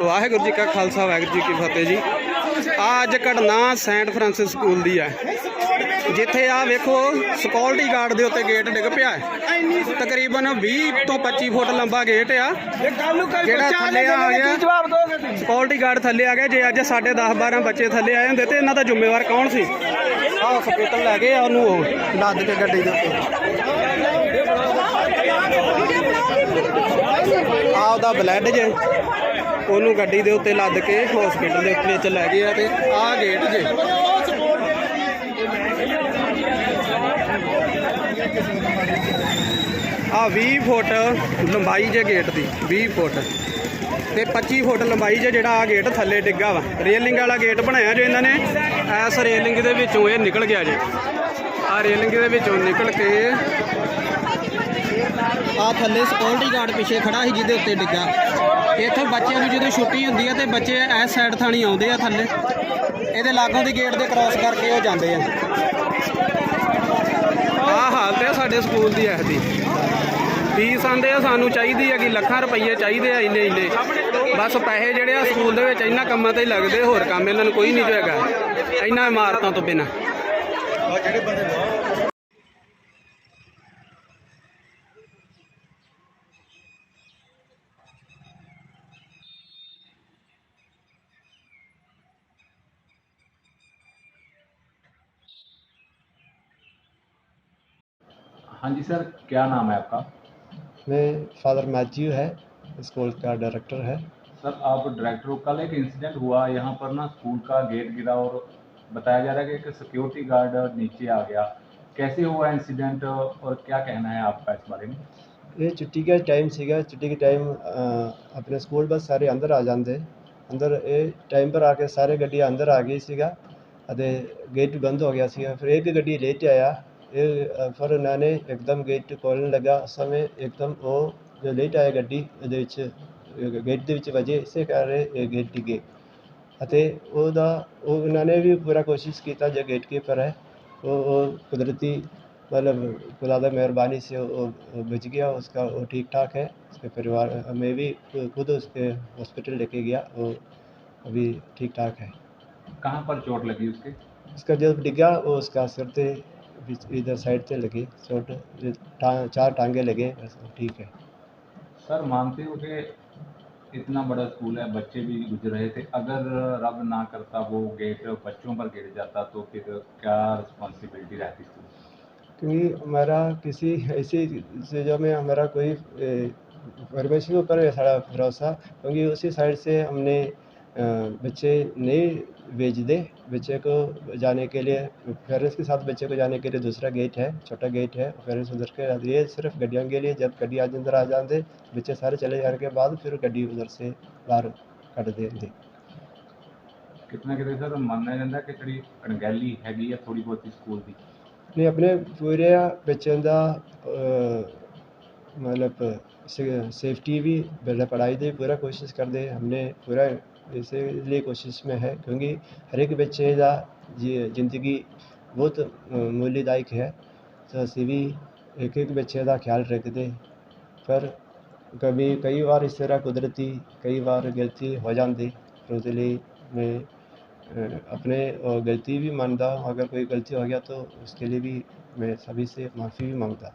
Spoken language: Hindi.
ਵਾਹਿਗੁਰੂ ਜੀ ਕਾ ਖਾਲਸਾ, ਵਾਹਿਗੁਰੂ ਜੀ ਕੀ ਫਤਿਹ ਜੀ। ਆ ਅੱਜ ਘਟਨਾ ਸੈਂਟ ਫਰਾਂਸਿਸ ਸਕੂਲ ਦੀ ਹੈ। ਜਿੱਥੇ ਆ ਵੇਖੋ ਸਿਕਿਉਰਿਟੀ ਗਾਰਡ ਦੇ ਉੱਤੇ ਗੇਟ ਡਿੱਗ ਪਿਆ ਹੈ। ਤਕਰੀਬਨ 20 ਤੋਂ 25 ਫੁੱਟ ਲੰਬਾ ਗੇਟ ਆ। ਜਿਹੜਾ ਥੱਲੇ ਆ ਗਿਆ। ਜਵਾਬ ਸਿਕਿਉਰਿਟੀ ਗਾਰਡ ਥੱਲੇ ਆ ਗਿਆ। ਜੇ ਅੱਜ ਸਾਡੇ 10 12 ਬੱਚੇ ਥੱਲੇ ਆਏ ਹੁੰਦੇ ਤੇ ਇਹਨਾਂ ਦਾ ਜ਼ਿੰਮੇਵਾਰ ਕੌਣ ਸੀ? ਆਹ ਹਸਪੀਟਲ ਲੈ ਗਏ ਆ ਉਹਨੂੰ ਉਹ ਲੱਦ ਕੇ ਗੱਡੀ ਦੇ ਉੱਤੇ। ਆ ਉਹਦਾ ਬਲੱਡ ਜੇ। ਉਹਨੂੰ ਗੱਡੀ ਦੇ ਉੱਤੇ ਲੱਦ ਕੇ ਹਸਪੀਟਲ ਦੇ ਵਿੱਚ ਲੈ ਗਏ ਆ ਤੇ ਆਹ ਗੇਟ ਜੇ। ਆ 20 ਫੁੱਟ ਲੰਬਾਈ ਜੇ ਗੇਟ ਦੀ 20 ਫੁੱਟ। ਤੇ 25 ਫੁੱਟ ਲੰਬਾਈ ਜੇ ਜਿਹੜਾ ਆ ਗੇਟ ਥੱਲੇ ਡਿੱਗਾ ਵਾ। ਰੇਲਿੰਗ ਵਾਲਾ ਗੇਟ ਬਣਾਇਆ ਜੋ ਇਹਨਾਂ ਨੇ, ਐਸ ਰੇਲਿੰਗ ਦੇ ਵਿੱਚੋਂ ਇਹ ਨਿਕਲ ਗਿਆ ਜੇ। ਆ ਰੇਲਿੰਗ ਦੇ ਵਿੱਚੋਂ ਨਿਕਲ ਕੇ ਆ ਥੱਲੇ ਸਿਕਿਉਰਿਟੀ ਗਾਰਡ ਪਿੱਛੇ ਖੜਾ ਸੀ ਜਿਹਦੇ ਉੱਤੇ ਡਿੱਗਾ। ਇੱਥੇ ਬੱਚਿਆਂ ਨੂੰ ਜਦੋਂ ਛੁੱਟੀ ਹੁੰਦੀ ਹੈ ਤੇ ਬੱਚੇ ਇਸ ਸਾਈਡ ਥਾਣੀ ਆਉਂਦੇ ਆ ਥੱਲੇ। ਇਹਦੇ ਲਾਗੋਂ ਦੀ ਗੇਟ ਦੇ ਕ੍ਰਾਸ ਕਰਕੇ ਉਹ ਜਾਂਦੇ ਆ। ਆ ਹਾਲਤ ਹੈ ਸਾਡੇ ਸਕੂਲ ਦੀ ਇਸ ਦੀ। ਫੀਸ ਆਂਦੇ ਆ ਸਾਨੂੰ ਚਾਹੀਦੀ ਹੈ ਕਿ ਲੱਖਾਂ ਰੁਪਈਏ ਚਾਹੀਦੇ ਆ ਇੰਨੇ ਇੰਨੇ। ਬਸ ਪੈਸੇ ਜਿਹੜੇ ਆ ਸਕੂਲ ਦੇ ਵਿੱਚ ਇਹਨਾਂ ਕੰਮਾਂ ਤੇ ਹੀ ਲੱਗਦੇ ਹੋਰ ਕੰਮ ਇਹਨਾਂ ਨੂੰ ਕੋਈ ਨਹੀਂ ਜੋ ਹੈਗਾ। ਇਹਨਾਂ ਇਮਾਰਤਾਂ ਤੋਂ ਬਿਨਾਂ। हाँ जी सर क्या नाम है आपका मैं फादर मैथ्यू है स्कूल का डायरेक्टर है सर आप डायरेक्टर हो कल एक इंसिडेंट हुआ यहाँ पर ना स्कूल का गेट गिरा और बताया जा रहा है कि एक सिक्योरिटी गार्ड नीचे आ गया कैसे हुआ इंसिडेंट और क्या कहना है आपका इस बारे में ਇਹ ਛੁੱਟੀ ਦਾ ਟਾਈਮ ਸੀਗਾ ਛੁੱਟੀ ਦੇ ਟਾਈਮ ਆਪਣੇ ਸਕੂਲ ਬੱਸ ਸਾਰੇ ਅੰਦਰ ਆ ਜਾਂਦੇ ਅੰਦਰ ਇਹ ਟਾਈਮ ਪਰ ਆ ਕੇ ਸਾਰੇ ਗੱਡੀਆਂ ਅੰਦਰ ਆ ਗਈ ਸੀਗਾ ਅਤੇ ਗੇਟ ਬੰਦ ਹੋ ਗਿਆ ਸੀਗਾ ਫਿਰ ਇੱਕ ਗੱਡੀ ਲੇਟ ਆਇਆ ਇਹ ਅ, ਫਿਰ ਉਹਨਾਂ ਨੇ ਇੱਕਦਮ ਗੇਟ ਖੋਲ੍ਹਣ ਲੱਗਾ ਉਸ ਸਮੇਂ ਇੱਕਦਮ ਉਹ ਜੋ ਲੇਟ ਆਇਆ ਗੱਡੀ ਉਹਦੇ ਵਿੱਚ ਅ, ਗੇਟ ਦੇ ਵਿੱਚ ਵਜੇ ਇਸੇ ਕਾਰਨ ਇਹ ਗੇਟ ਡਿੱਗੇ ਅਤੇ ਉਹਦਾ ਉਹ ਉਹਨਾਂ ਨੇ ਵੀ ਪੂਰਾ ਕੋਸ਼ਿਸ਼ ਕੀਤਾ ਜੋ ਗੇਟ ਕੀਪਰ है वो वो कुदरती मतलब खुदा दी मेहरबानी से वो वो बच गया उसका वो ठीक ठाक है उसके परिवार मैं भी खुद उसके हॉस्पिटल लेके गया वो अभी ठीक ठाक है कहाँ पर चोट लगी उसके उसका जब डिग्गा वो उसका सिर से बीच- इधर साइड से लगी चोट टा, चार टांगे लगे ठीक है। सर मानते हो कि इतना बड़ा स्कूल है बच्चे भी गुजर रहे थे? अगर रब ना करता वो गेट बच्चों पर गिर जाता तो फिर क्या रिस्पॉन्सिबिलिटी रहती स्कूल? क्योंकि हमारा किसी ऐसी चीज़ों में हमारा कोई परमेश्वर है सारा भरोसा क्योंकि उसी साइड से हमने बच्चे नहीं भेज दे बच्चे को जाने के लिए पेरेंट्स के साथ बच्चे को जाने के लिए दूसरा गेट है छोटा गेट है पेरेंट्स उधर के ये सिर्फ गड्डियों के लिए जब गड्डी आज अंदर आ जाते बच्चे सारे चले जाने के बाद फिर गड्डी उधर से बाहर ਕੱਢ ਦੇਂਦੇ कितना कितने सर ਮੰਨਿਆ ਜਾਂਦਾ ਕਿ ਜਿਹੜੀ ਅਣਗਹਿਲੀ ਹੈਗੀ ਆ ਥੋੜੀ ਬਹੁਤੀ ਸਕੂਲ ਦੀ ਨੇ ਆਪਣੇ ਪੂਰੇ ਬੱਚਿਆਂ ਦਾ ਅ, मतलब सेफ्टी भी पहले पढ़ाई ਦੀ पूरा कोशिश करते हमने पूरा इसलिए कोशिश में है, क्योंकि हर एक बच्चे का ज़िंदगी बहुत मूल्यदायक है। तो असी भी एक एक बच्चे का ख्याल रखते पर कभी, कई बार इस तरह कुदरती, कई बार गलती हो जाती तो लिए मैं अपने गलती भी मानता हूँ। अगर कोई गलती हो गया तो उसके लिए भी मैं सभी से माफ़ी भी माँगता।